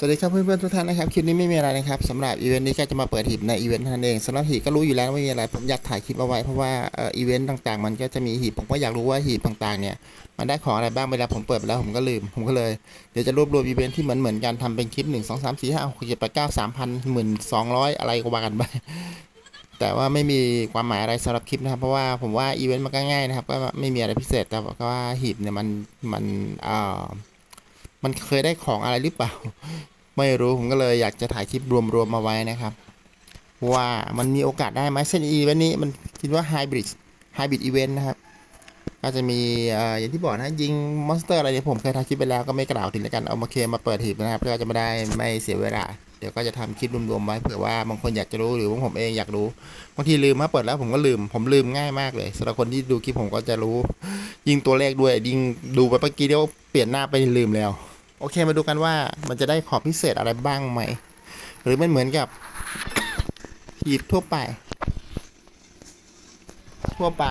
สวัสดีครับเพื่อนๆทุกท่านนะครับคลิปนี้ไม่มีอะไรนะครับสำหรับอีเวนต์นี้ก็จะมาเปิดหีบในอีเวนต์ท่านั้นเองสำหรับหีบก็รู้อยู่แล้วไม่มีอะไร ผมอยากถ่ายคลิปเอาไว้เพราะว่าอ,อีเวนต์ต่างๆ มันก็จะมีหีบผมก็อยากรู้ว่าหีบต่างๆเนี่ยมันได้ของอะไรบ้างเวลาผมเปิดไปแล้วผมก็ลืมผมก็เลยเดี๋ยวจะรวบรวมอีเวนต์ที่เหมือนเหมือนๆกันทำเป็นคลิปหนึ่งสองสามสี่ห้าหกเจ็ดแปดเก้าสามพันหมื่นสองร้อยอะไรก็ว่ากันไปแต่ว่าไม่มีความหมายอะไรสำหรับคลิปนะครับ เพราะว่าผมว่าอีเวนต์มันก็ง่ายนะครับก็ไม่มีอะไรพิเศษแต่ว่าหีบเนี่ยมันมันอ่อ มันเคยได้ของอะไรหรือเปล่า ไม่รู้ผมก็เลยอยากจะถ่ายคลิปรวมๆมาไว้นะครับ ว่ามันมีโอกาสได้ไหมเส้นอีวันนี้มันคิดว่าไฮบริดไฮบริดอีเวนต์นะครับก็จะมีอย่างที่บอกนะยิงมอนสเตอร์อะไรเนี่ยผมเคยทำคลิปไปแล้วก็ไม่กล่าวถึงแล้วกันเอามาเคลมมาเปิดหีบนะครับเพื่อจะไม่ได้ไม่เสียเวลา เดี๋ยวก็จะทำคลิปรวมๆไว้เผื่อว่าบางคนอยากจะรู้หรือว่าผมเองอยากรู้บางทีลืมมาเปิดแล้วผมก็ลืมผมลืมง่ายมากเลยสำหรับคนที่ดูคลิปผมก็จะรู้ ยิงตัวเลขด้วยยิงดูไปเมื่อกี้เดี๋ยวเปลี่ยนหน้าไปลืมแล้ว โอเคมาดูกันว่ามันจะได้ขอบพิเศษอะไรบ้างไหม หรือมันเหมือนกับหีบทั่วไป ทั่วไป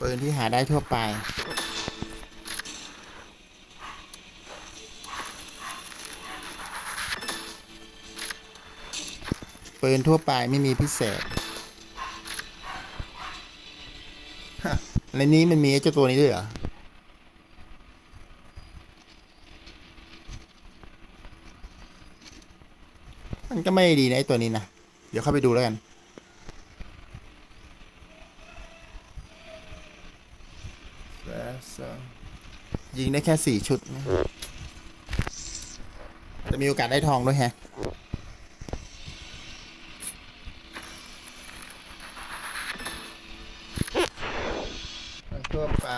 ปืนที่หาได้ทั่วไป ปืนทั่วไปไม่มีพิเศษฮะในนี้มันมีไอ้เจ้าตัวนี้ด้วยเหรอ มันก็ไม่ดีนะไอ้ตัวนี้นะ เดี๋ยวเข้าไปดูแล้วกัน ยิงได้แค่สี่ชุดนะจะมีโอกาสได้ทองด้วยแฮะทั่วไป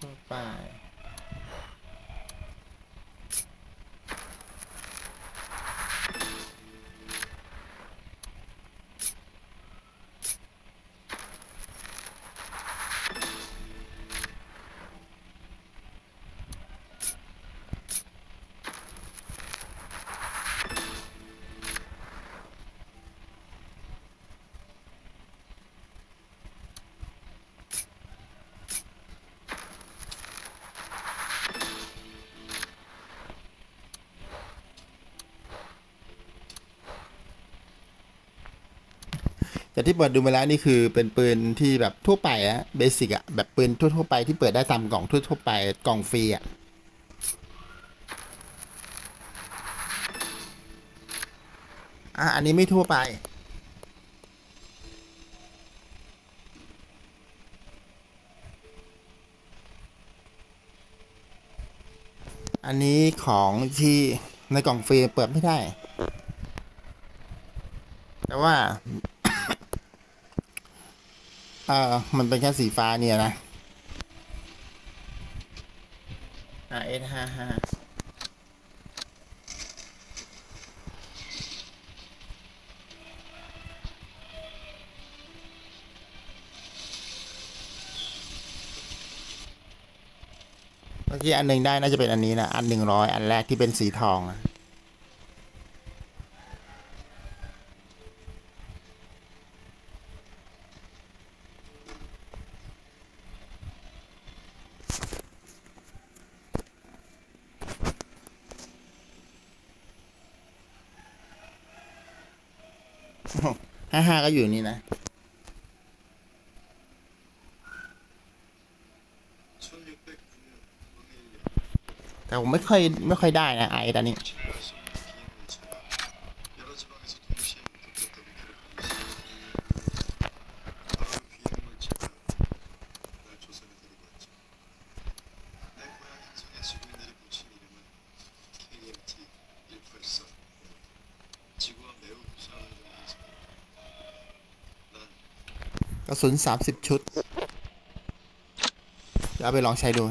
ทั่วไป แต่ที่เปิดดูมาแล้วนี่คือเป็นปืนที่แบบทั่วไปอะเบสิกอะแบบปืนทั่วๆไปที่เปิดได้ตามกล่องทั่วๆไปกล่องฟรีอะอะอันนี้ไม่ทั่วไป อันนี้ของที่ในกล่องฟรีเปิดไม่ได้ แต่ว่า ออมันเป็นแค่สีฟ้าเนี่ยนะ RS ห้าห้าเมื่อกี้อันหนึ่งได้น่าจะเป็นอันนี้นะอันหนึ่งร้อยอันแรกที่เป็นสีทองอะ ห้าห้าก็อยู่นี่นะแต่ผมไม่ค่อยไม่ค่อยได้นะไอ้ตอนนี้ กระสุนสามสิบชุดจะเอาไปลองใช้ดู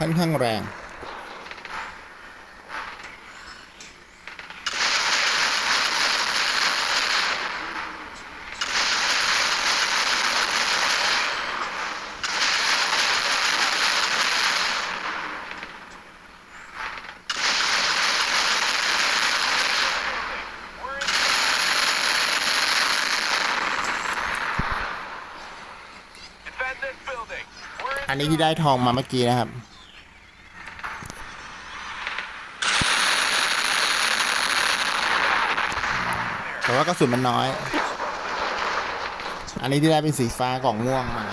ค่อนข้างแรง We're in. Defend this building. We're in. อันนี้ที่ได้ทองมาเมื่อกี้นะครับ แต่ว่ากระสุนมันน้อย อันนี้ที่ได้เป็นสีฟ้ากล่องม่วงมา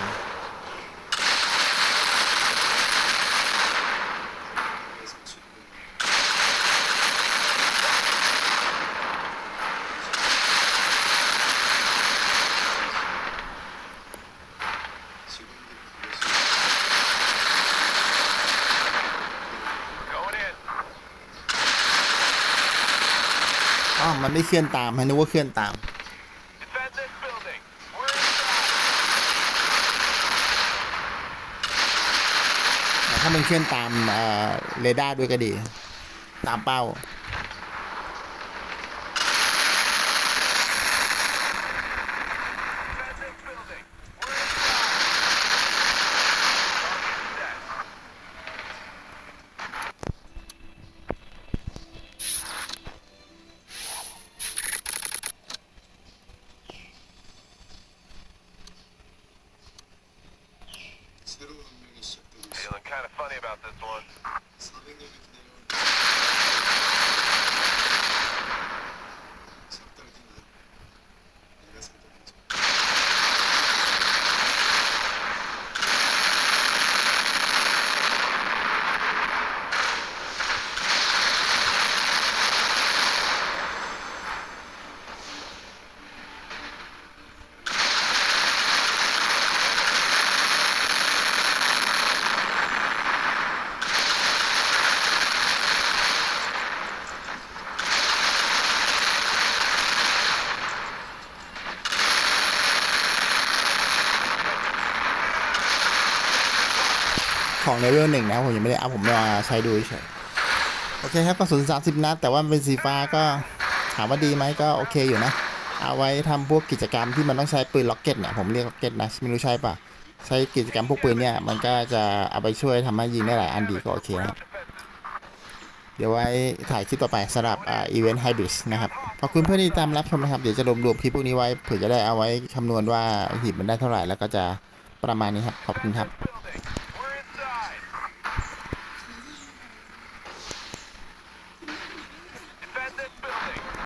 Going in. อ๋อ มันไม่เคลื่อนตามให้นึกว่าเคลื่อนตาม Defend this building. We're inside. แต่ถ้ามันเคลื่อนตามเอ่อเรดาร์ด้วยก็ดี ตามเป้า kind of funny about this one. เลเวลหนึ่งนะผมยังไม่ได้เอาผมมาใช้ดูเฉยโอเคครับกระสุน30 นัด แต่ว่าเป็นสีฟ้าก็ถามว่าดีไหมก็โอเคอยู่นะ เอาไว้ทำพวกกิจกรรมที่มันต้องใช้ปืนล็อกเก็ตเนี่ยผมเรียกล็อกเก็ตนะไม่รู้ใช่ปะใช้กิจกรรมพวกปืนเนี่ยมันก็จะเอาไปช่วยทำให้ยิงได้หลายอันดีก็โอเคนะครับเดี๋ยวไว้ถ่ายคลิปต่อไปสำหรับอีเวนต์ไฮบริดนะครับ ขอบคุณเพื่อนที่ตามรับชมนะครับ เดี๋ยวจะรวมรวมคลิปพวกนี้ไว้เผื่อจะได้เอาไว้คำนวณว่าหีบมันได้เท่าไหร่แล้วก็จะประมาณนี้ครับ ขอบคุณครับ